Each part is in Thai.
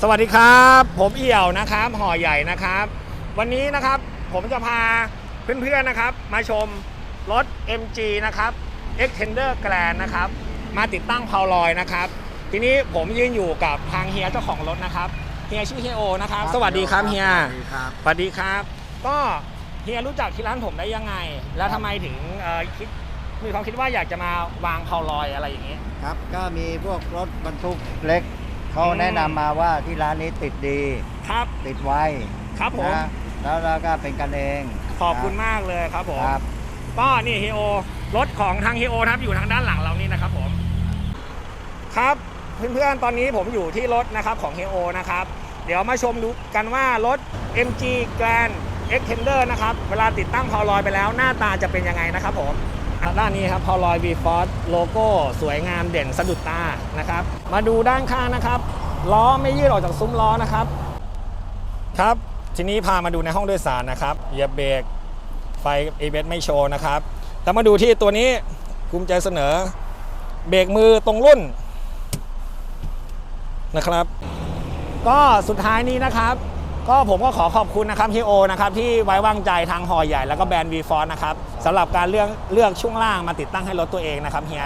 สวัสดีครับ ผมเอี่ยวนะครับห่อใหญ่นะครับ วันนี้นะครับผมจะพาเพื่อนๆนะครับ มาชมรถ MG นะครับ Extender Grand นะครับ มาติดตั้งเพาลอยนะครับ ทีนี้ผมยืนอยู่กับทางเฮียเจ้าของรถนะครับเฮียชื่อเฮียโอนะครับ สวัสดีครับเฮียสวัสดีครับสวัสดีครับ ก็เฮียรู้จักที่ร้านผมได้ยังไง แล้วทำไมถึงเอ่อคิดมีความคิดว่าอยากจะมาวางเพาลอยอะไรอย่างนี้ ครับก็มีพวกรถบรรทุกเล็ก เขาอืมแนะนำมาว่าที่ร้านนี้ติดดีครับ ติดไวครับผม นะแล้วเราก็เป็นกันเองขอบคุณมากเลยครับผม ครับ ก็นี่ฮีโอรถของทางฮีโอนะครับอยู่ทางด้านหลังเรานี่นะครับผมครับเพื่อนๆตอนนี้ผมอยู่ที่รถนะครับของฮีโอนะครับ เดี๋ยวมาชมดูกันว่ารถ MG Grand Extender นะครับ เวลาติดตั้งพาวลอยไปแล้วหน้าตาจะเป็นยังไงนะครับผม ด้านนี้ครับพาวลอย V Force โลโก้สวยงามเด่นสะดุดตานะครับ มาดูด้านข้างนะครับล้อไม่ยืดออกจากซุ้มล้อนะครับ ครับ ทีนี้พามาดูในห้องโดยสารนะครับเหยียบเบรกไฟ ABS ไม่โชว์นะครับแล้วมาดูที่ตัวนี้ภูมิใจเสนอ เบรกมือตรงรุ่นนะครับ ก็สุดท้ายนี้นะครับ ก็ผมก็ขอขอบคุณนะครับฮีโอนะครับที่ไว้วางใจทางหอใหญ่แล้วก็แบรนด์ v ีฟอร์นะครับสำหรับการเลือกเลือกช่วงล่างมาติดตั้งให้รถตัวเองนะครับเฮีย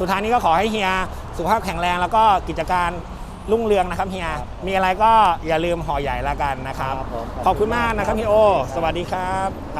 สุดท้ายนี้ก็ขอให้เฮียสุขภาพแข็งแรง แล้วก็กิจการรุ่งเรืองนะครับเฮียมีอะไรก็อย่าลืมหอใหญ่ละกันนะครับครับผมขอบคุณมากนะครับพี่โอ สวัสดีครับ